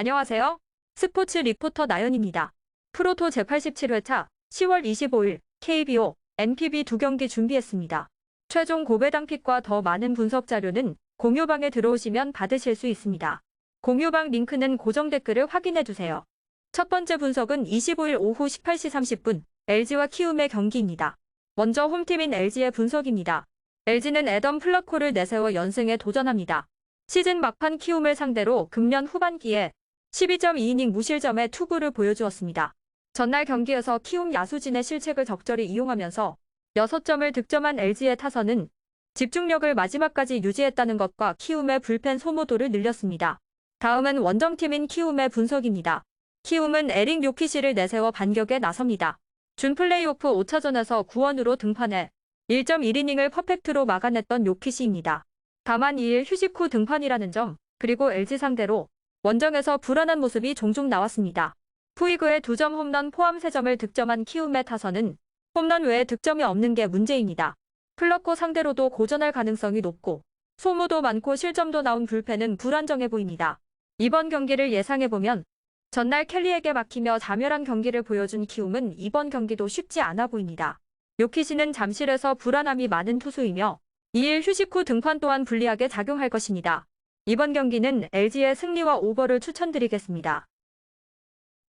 안녕하세요. 스포츠 리포터 나연입니다. 프로토 제87회차 10월 25일 KBO, NPB 두 경기 준비했습니다. 최종 고배당 픽과 더 많은 분석 자료는 공유방에 들어오시면 받으실 수 있습니다. 공유방 링크는 고정 댓글을 확인해 주세요. 첫 번째 분석은 25일 오후 18시 30분 LG와 키움의 경기입니다. 먼저 홈팀인 LG의 분석입니다. LG는 애덤 플라코를 내세워 연승에 도전합니다. 시즌 막판 키움을 상대로 금년 후반기에 12.2이닝 무실점의 투구를 보여주었습니다. 전날 경기에서 키움 야수진의 실책을 적절히 이용하면서 6점을 득점한 LG의 타선은 집중력을 마지막까지 유지했다는 것과 키움의 불펜 소모도를 늘렸습니다. 다음은 원정팀인 키움의 분석입니다. 키움은 에릭 요키시를 내세워 반격에 나섭니다. 준 플레이오프 5차전에서 구원으로 등판해 1.1이닝을 퍼펙트로 막아냈던 요키시입니다. 다만 2일 휴식 후 등판이라는 점, 그리고 LG 상대로 원정에서 불안한 모습이 종종 나왔습니다. 푸이그의 2점 홈런 포함 3점을 득점한 키움의 타선은 홈런 외에 득점이 없는 게 문제입니다. 플러코 상대로도 고전할 가능성이 높고 소모도 많고 실점도 나온 불펜은 불안정해 보입니다. 이번 경기를 예상해보면 전날 켈리에게 막히며 자멸한 경기를 보여준 키움은 이번 경기도 쉽지 않아 보입니다. 요키시는 잠실에서 불안함이 많은 투수이며 2일 휴식 후 등판 또한 불리하게 작용할 것입니다. 이번 경기는 LG의 승리와 오버를 추천드리겠습니다.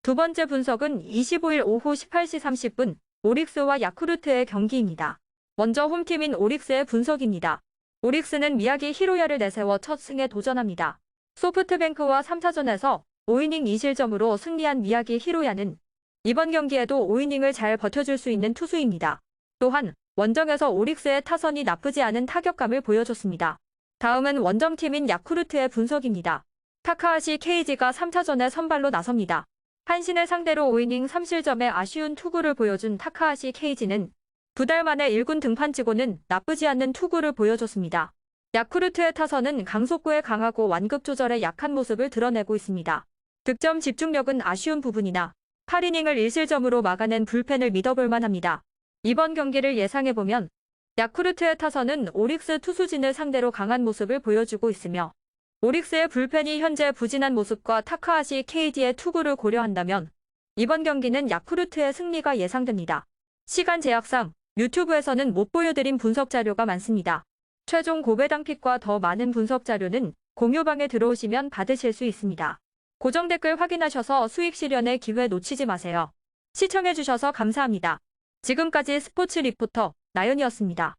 두 번째 분석은 25일 오후 18시 30분 오릭스와 야쿠르트의 경기입니다. 먼저 홈팀인 오릭스의 분석입니다. 오릭스는 미야기 히로야를 내세워 첫 승에 도전합니다. 소프트뱅크와 3차전에서 5이닝 2실점으로 승리한 미야기 히로야는 이번 경기에도 5이닝을 잘 버텨줄 수 있는 투수입니다. 또한 원정에서 오릭스의 타선이 나쁘지 않은 타격감을 보여줬습니다. 다음은 원정팀인 야쿠르트의 분석입니다. 타카하시 케이지가 3차전에 선발로 나섭니다. 한신을 상대로 5이닝 3실점의 아쉬운 투구를 보여준 타카하시 케이지는 두 달 만에 1군 등판치고는 나쁘지 않는 투구를 보여줬습니다. 야쿠르트의 타선은 강속구에 강하고 완급 조절에 약한 모습을 드러내고 있습니다. 득점 집중력은 아쉬운 부분이나 8이닝을 1실점으로 막아낸 불펜을 믿어볼 만합니다. 이번 경기를 예상해보면 야쿠르트의 타선은 오릭스 투수진을 상대로 강한 모습을 보여주고 있으며 오릭스의 불펜이 현재 부진한 모습과 타카하시 KD의 투구를 고려한다면 이번 경기는 야쿠르트의 승리가 예상됩니다. 시간 제약상 유튜브에서는 못 보여드린 분석 자료가 많습니다. 최종 고배당 픽과 더 많은 분석 자료는 공유방에 들어오시면 받으실 수 있습니다. 고정 댓글 확인하셔서 수익 실현의 기회 놓치지 마세요. 시청해주셔서 감사합니다. 지금까지 스포츠 리포터 나연이었습니다.